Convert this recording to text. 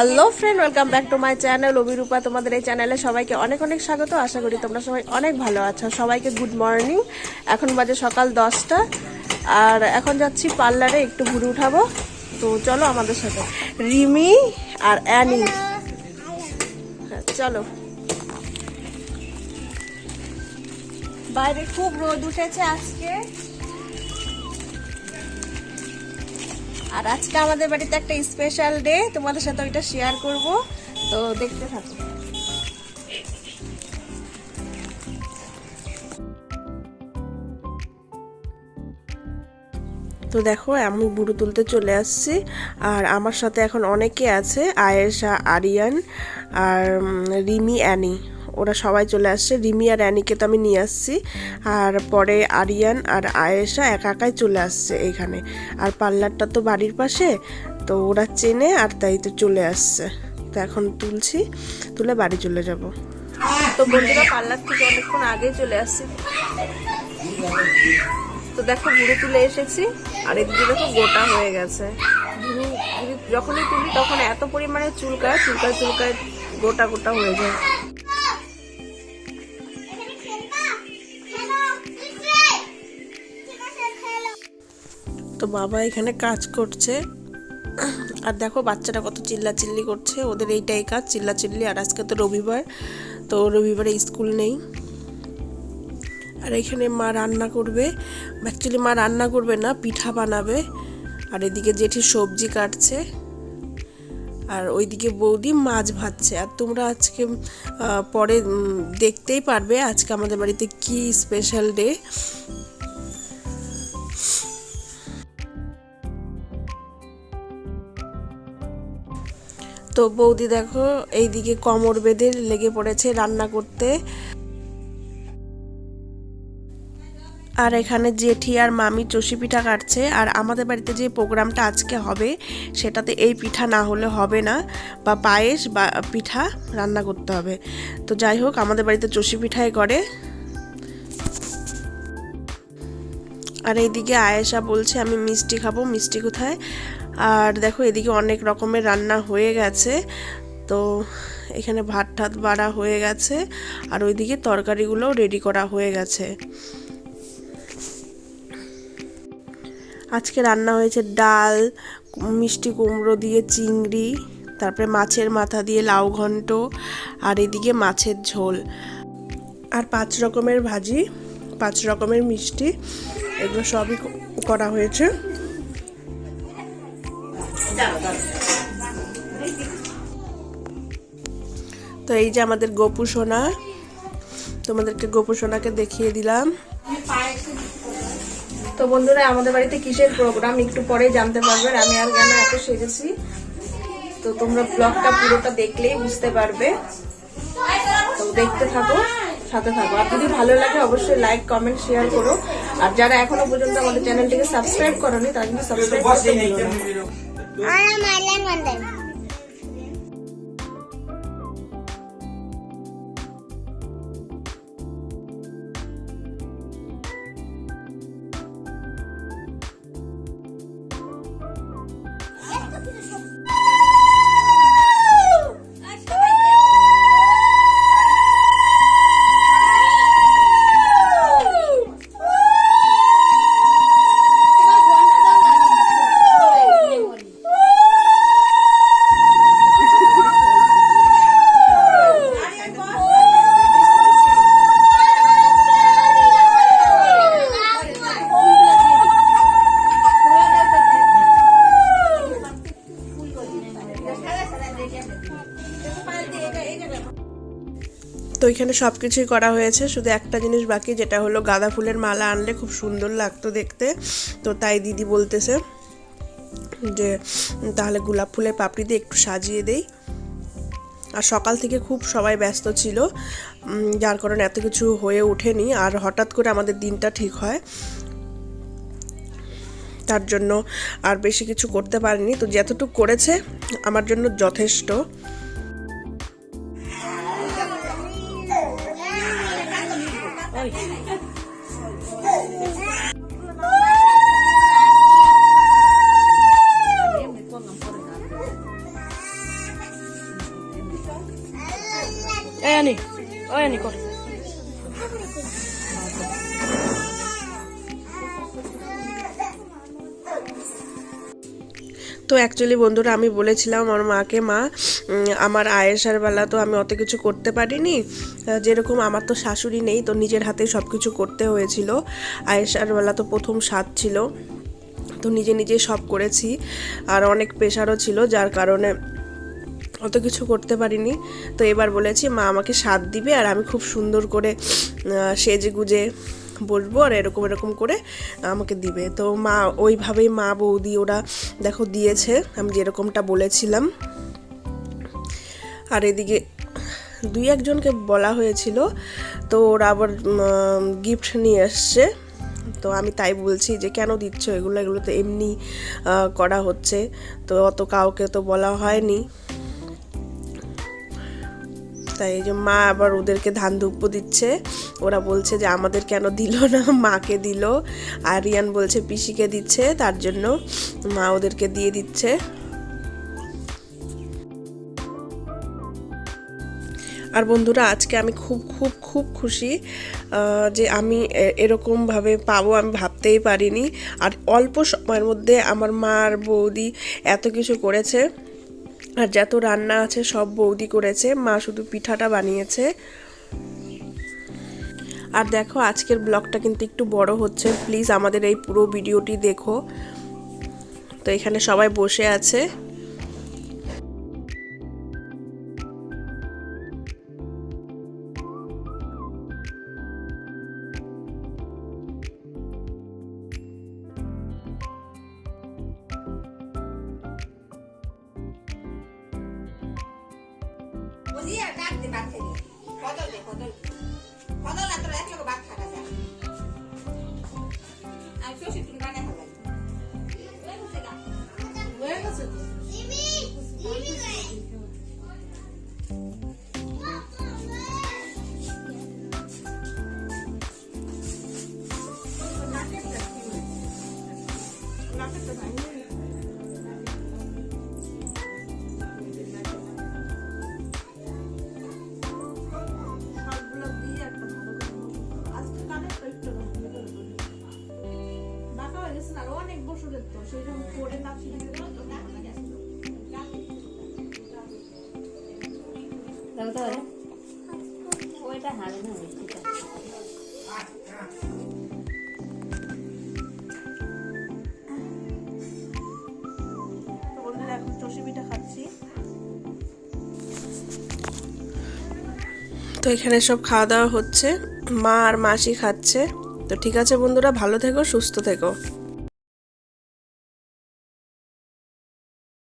Hello friend welcome back to my channel Abhirupa তোমাদের এই চ্যানেলে সবাইকে অনেক অনেক স্বাগত। আশা করি তোমরা সবাই অনেক ভালো আছো। সবাইকে গুড মর্নিং এখন বাজে সকাল দশটা। আর এখন যাচ্ছি পার্লারে একটু ঘুরে উঠাবো। তো চলো আমাদের সাথে। রিমি আর অ্যানি। হ্যাঁ, চলো। বাইরে খুব রোদ উঠেছে আজকে। আর আজকে আমাদের বাড়িতে একটা স্পেশাল ডে তোমাদের সাথে ওইটা শেয়ার করব। তো দেখতে থাকো। তো দেখো, আমি বুড়ো তুলতে চলে আসছি, আর আমার সাথে এখন অনেকে আছে, আয়েশা, আরিয়ান, আর রিমি, অ্যানি। ওরা সবাই চলে আসছে। রিমি আর অ্যানিকে তো আমি নিয়ে আসছি। আর পরে আরিয়ান আর আয়েশা একা একাই চলে আসছে এখানে। আর পার্লারটা তো বাড়ির পাশে, তো ওরা চেনে আর তাই তো চলে আসছে। তো এখন তুলছি, তুলে বাড়ি চলে যাব। তো বন্ধুরা, পার্লার থেকে অনেকক্ষণ আগে চলে আসছি। তো দেখো, বুড়ো তুলে এসেছি। আর এদিকে দেখো, গোটা হয়ে গেছে। যখনই তুলি তখন এত পরিমাণে চুলকায় চুলকায় চুলকায় গোটা গোটা হয়ে যায়। তো বাবা এখানে কাজ করছে। আর দেখো বাচ্চারা কত চিল্লা চিল্লি করছে। ওদের এইটাই কাজ চিল্লা চিল্লি আর আজকে তো রবিবার, তো রবিবারে স্কুল নেই। আর এখানে মা রান্না করবে। অ্যাকচুয়ালি মা রান্না করবে না, পিঠা বানাবে। আর এদিকে জেঠি সবজি কাটছে। আর ওইদিকে বৌদি মাছ ভাজছে। আর তোমরা আজকে পরে দেখতেই পারবে আজকে আমাদের বাড়িতে কি স্পেশাল ডে তো বৌদি দেখো, এইদিকে কমর বেঁধে লেগে পড়েছে রান্না করতে। আর এখানে জেঠি আর মামি চষি পিঠা কাটছে, আর আমাদের বাড়িতে যে প্রোগ্রামটা আজকে হবে, সেটাতে এই পিঠা না হলে হবে না, বা পায়েস বা পিঠা রান্না করতে হবে। তো যাই হোক, আমাদের বাড়িতে চষি পিঠাই করে। আর এইদিকে আয়েশা বলছে, আমি মিষ্টি খাব, মিষ্টি কোথায়? আর দেখো এদিকে অনেক রকমের রান্না হয়ে গেছে। তো এখানে ভাত ঠাত বাড়া হয়ে গেছে আর ওইদিকে তরকারিগুলোও রেডি করা হয়ে গেছে। আজকে রান্না হয়েছে ডাল, মিষ্টি কুমড়ো দিয়ে চিংড়ি, তারপরে মাছের মাথা দিয়ে লাউ ঘন্ট আর এদিকে মাছের ঝোল। আর পাঁচ রকমের ভাজি, পাঁচ রকমের মিষ্টি, এগুলো সবই করা হয়েছে। তো এই যে আমাদের গোপু সোনা, তোমাদেরকে গোপু সোনাকে দেখিয়ে দিলাম। তো বন্ধুরা, আমাদের বাড়িতে কিসের প্রোগ্রাম একটু পরে জানতে পারবেন আমি আর কেন এত সেজেছি। তো তোমরা ব্লগটা পুরোটা দেখলেই বুঝতে পারবে। তো দেখতে থাকো, সাথে থাকো। আর যদি ভালো লাগে, অবশ্যই লাইক কমেন্ট শেয়ার করো। আর যারা এখনও পর্যন্ত আমাদের চ্যানেলটিকে সাবস্ক্রাইব করনি, তারা কিন্তু সাবস্ক্রাইব করতে ভুলো না। তো এখানে সব কিছুই করা হয়েছে, শুধু একটা জিনিস বাকি, যেটা হলো গাঁদা ফুলের মালা আনলে খুব সুন্দর লাগতো দেখতে। তো তাই দিদি বলতেছে যে তাহলে গোলাপ ফুলের পাপড়ি দিয়ে একটু সাজিয়ে দেই। আর সকাল থেকে খুব সবাই ব্যস্ত ছিল যার কারণে এত কিছু হয়ে ওঠেনি। আর হঠাৎ করে আমাদের দিনটা ঠিক হয়। তার জন্য আর বেশি কিছু করতে পারিনি। তো যতটুকু করেছে আমার জন্য যথেষ্ট। তো অ্যাকচুয়ালি বন্ধুরা আমি বলেছিলাম আমার মাকে, মা আমার আয়েসার বেলা তো আমি অত কিছু করতে পারিনি। যেরকম আমার তো শাশুড়ি নেই, তো নিজের হাতে সব কিছু করতে হয়েছিল। আয়েসার বেলা তো প্রথম স্বাদ ছিল। তো নিজে নিজে সব করেছি। আর অনেক প্রেশারও ছিল, যার কারণে অত কিছু করতে পারিনি। তো এবার বলেছি, মা, আমাকে স্বাদ দিবে আর আমি খুব সুন্দর করে সেজে গুজে বসবো আর এরকম এরকম করে আমাকে দিবে। তো মা, ওইভাবেই মা বৌদি ওরা দেখো দিয়েছে, আমি যেরকমটা বলেছিলাম। আর এদিকে দুই একজনকে বলা হয়েছিল, তো ওরা আবার গিফট নিয়ে এসছে। তো আমি তাই বলছি যে, কেন দিচ্ছ? এগুলো এগুলো তো এমনি করা হচ্ছে। তো অত কাউকে তো বলা হয়নি। তাই এই যে মা আবার ওদেরকে ধান ধুপ্প দিচ্ছে। ওরা বলছে যে আমাদের কেন দিল না? মাকে দিল। আর রিয়ান বলছে পিসিকে দিচ্ছে, তার জন্য মা ওদেরকে দিয়ে দিচ্ছে। আর বন্ধুরা, আজকে আমি খুব খুব খুব খুশি যে আমি এরকমভাবে পাবো আমি ভাবতেই পারিনি। আর অল্প সময়ের মধ্যে আমার মা আর বৌদি এত কিছু করেছে। আর যত রান্না আছে সব বৌদি করেছে, মা শুধু পিঠাটা বানিয়েছে। আর দেখো, আজকের ব্লগটা কিন্তু একটু বড় হচ্ছে। প্লিজ আমাদের এই পুরো ভিডিওটি দেখো। তো এখানে সবাই বসে আছে। দাও তাহলে ওইটা হারে না ঠিক আছে তো তো এখানে সব খাওয়া দাওয়া হচ্ছে। মা আর মাসি খাচ্ছে। তো ঠিক আছে বন্ধুরা, ভালো থেকো, সুস্থ থেকো।